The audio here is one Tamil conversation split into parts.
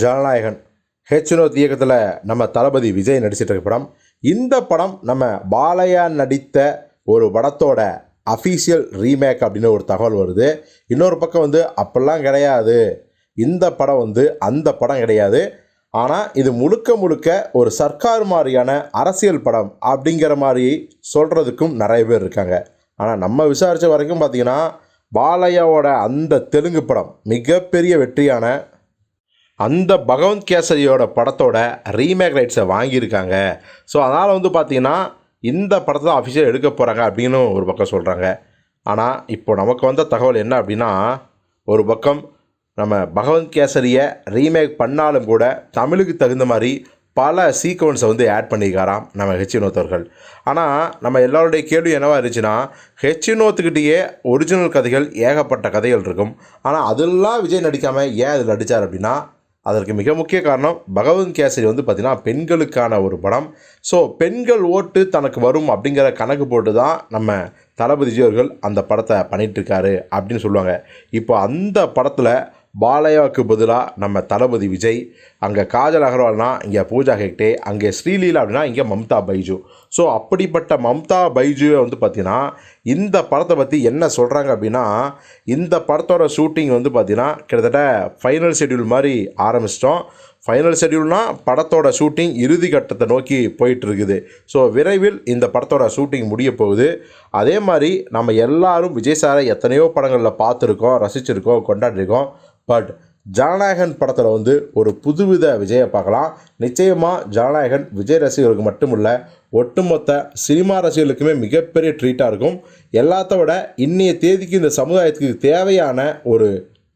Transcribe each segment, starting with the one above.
ஜனநாயகன். ஹெச்னோத் இயக்கத்தில் நம்ம தளபதி விஜய் நடிச்சிட்டு இருக்க படம். இந்த படம் நம்ம பாலையா நடித்த ஒரு படத்தோட அஃபீஷியல் ரீமேக் அப்படின்னு ஒரு தகவல் வருது. இன்னொரு பக்கம் வந்து அப்பெல்லாம் கிடையாது. இந்த படம் வந்து அந்த படம் கிடையாது. ஆனால் இது முழுக்க முழுக்க ஒரு சர்க்கார் மாதிரியான அரசியல் படம் அப்படிங்கிற மாதிரி சொல்கிறதுக்கும் நிறைய பேர் இருக்காங்க. ஆனால் நம்ம விசாரித்த வரைக்கும் பார்த்தீங்கன்னா பாலையாவோட அந்த தெலுங்கு படம் மிகப்பெரிய வெற்றியான அந்த பகவந்த் கேசரியோட படத்தோட ரீமேக் ரைட்ஸை வாங்கியிருக்காங்க. ஸோ அதனால் வந்து பார்த்திங்கன்னா இந்த படத்தை தான் அஃபிஷியல் எடுக்க போகிறாங்க அப்படின்னு ஒரு பக்கம் சொல்கிறாங்க ஆனால் இப்போ நமக்கு வந்த தகவல் என்ன அப்படின்னா ஒரு பக்கம் நம்ம பகவந்த் கேசரியை ரீமேக் பண்ணாலும் கூட தமிழுக்கு தகுந்த மாதிரி பல சீக்வன்ஸை வந்து ஆட் பண்ணியிருக்காராம் நம்ம ஹெச்வினோத்தவர்கள் ஆனால் நம்ம எல்லாருடைய கேள்வி என்னவாக இருந்துச்சுன்னா ஹெச்வினோத்துக்கிட்டேயே ஒரிஜினல் கதைகள் ஏகப்பட்ட கதைகள் இருக்கும். ஆனால் அதெல்லாம் விஜய் நடிக்காமல் ஏன் அதில் நடித்தார் அப்படின்னா அதற்கு மிக முக்கிய காரணம் பகவந்த் கேசரி வந்து பார்த்திங்கன்னா பெண்களுக்கான ஒரு படம். ஸோ பெண்கள் ஓட்டு தனக்கு வரும் அப்படிங்கிற கணக்கு போட்டு தான் நம்ம தளபதி அவர்கள் அந்த படத்தை பண்ணிகிட்ருக்காரு அப்படின்னு சொல்லுவாங்க. இப்போ அந்த படத்தில் பாலையாவுக்கு பதிலாக நம்ம தளபதி விஜய் அங்கே காஜல் அகர்வால்னா இங்கே பூஜா ஹெக்டே அங்கே ஸ்ரீலீலா அப்படின்னா இங்கே மம்தா பைஜு. ஸோ அப்படிப்பட்ட மம்தா பைஜுவை வந்து பார்த்திங்கன்னா இந்த படத்தை பற்றி என்ன சொல்கிறாங்க அப்படின்னா இந்த படத்தோட ஷூட்டிங் வந்து பார்த்திங்கன்னா கிட்டத்தட்ட ஃபைனல் ஷெட்யூல் மாதிரி ஆரம்பிச்சிட்டோம். ஃபைனல் ஷெட்யூல்னால் படத்தோட ஷூட்டிங் இறுதி கட்டத்தை நோக்கி போயிட்டுருக்குது. ஸோ விரைவில் இந்த படத்தோட ஷூட்டிங் முடிய போகுது. அதே மாதிரி நம்ம எல்லாரும் விஜய் சாரை எத்தனையோ படங்களில் பார்த்துருக்கோம் ரசிச்சிருக்கோம் கொண்டாடிருக்கோம். பட் ஜனநாயகன் படத்தில் வந்து ஒரு புதுவித விஜயை பார்க்கலாம். நிச்சயமாக ஜனநாயகன் விஜய் ரசிகர்களுக்கு மட்டுமில்ல ஒட்டுமொத்த சினிமா ரசிகர்களுக்குமே மிகப்பெரிய ட்ரீட்டாக இருக்கும். எல்லாத்த விட இன்றைய தேதிக்கு இந்த சமுதாயத்துக்கு தேவையான ஒரு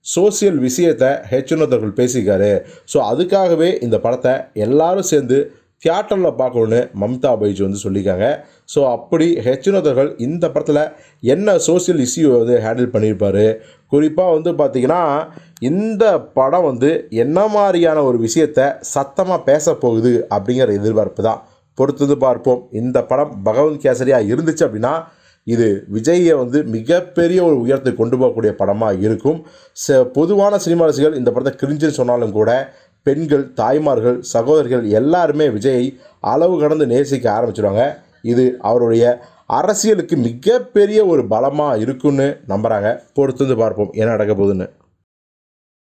சோசியல் விஷயத்தை ஹெச்னோத்தர்கள் பேசியிருக்காரு. ஸோ அதுக்காகவே இந்த படத்தை எல்லாரும் சேர்ந்து தியேட்டரில் பார்க்கணுன்னு மம்தா பைஜி வந்து சொல்லியிருக்காங்க. ஸோ அப்படி ஹெச்னோத்தர்கள் இந்த படத்தில் என்ன சோசியல் இஷ்யூ வந்து ஹேண்டில் பண்ணியிருப்பார்? குறிப்பாக வந்து பார்த்திங்கன்னா இந்த படம் வந்து என்ன மாதிரியான ஒரு விஷயத்தை சத்தமாக பேச போகுது அப்படிங்கிற எதிர்பார்ப்பு தான். பொறுத்தது பார்ப்போம். இந்த படம் பகவந்த் கேசரியாக இருந்துச்சு அப்படின்னா இது விஜயை வந்து மிகப்பெரிய ஒரு உயரத்தை கொண்டு போகக்கூடிய படமாக இருக்கும். ச பொதுவான சினிமா ரசிகர்கள் இந்த படத்தை கிரிஞ்சுன்னு சொன்னாலும் கூட பெண்கள் தாய்மார்கள் சகோதரிகள் எல்லாருமே விஜயை அளவு கடந்து நேசிக்க ஆரம்பிச்சிடுவாங்க இது அவருடைய அரசியலுக்கு மிகப்பெரிய ஒரு பலமாக இருக்குன்னு நம்புகிறாங்க பொறுத்து வந்து பார்ப்போம். என்ன நடக்க போகுதுன்னு.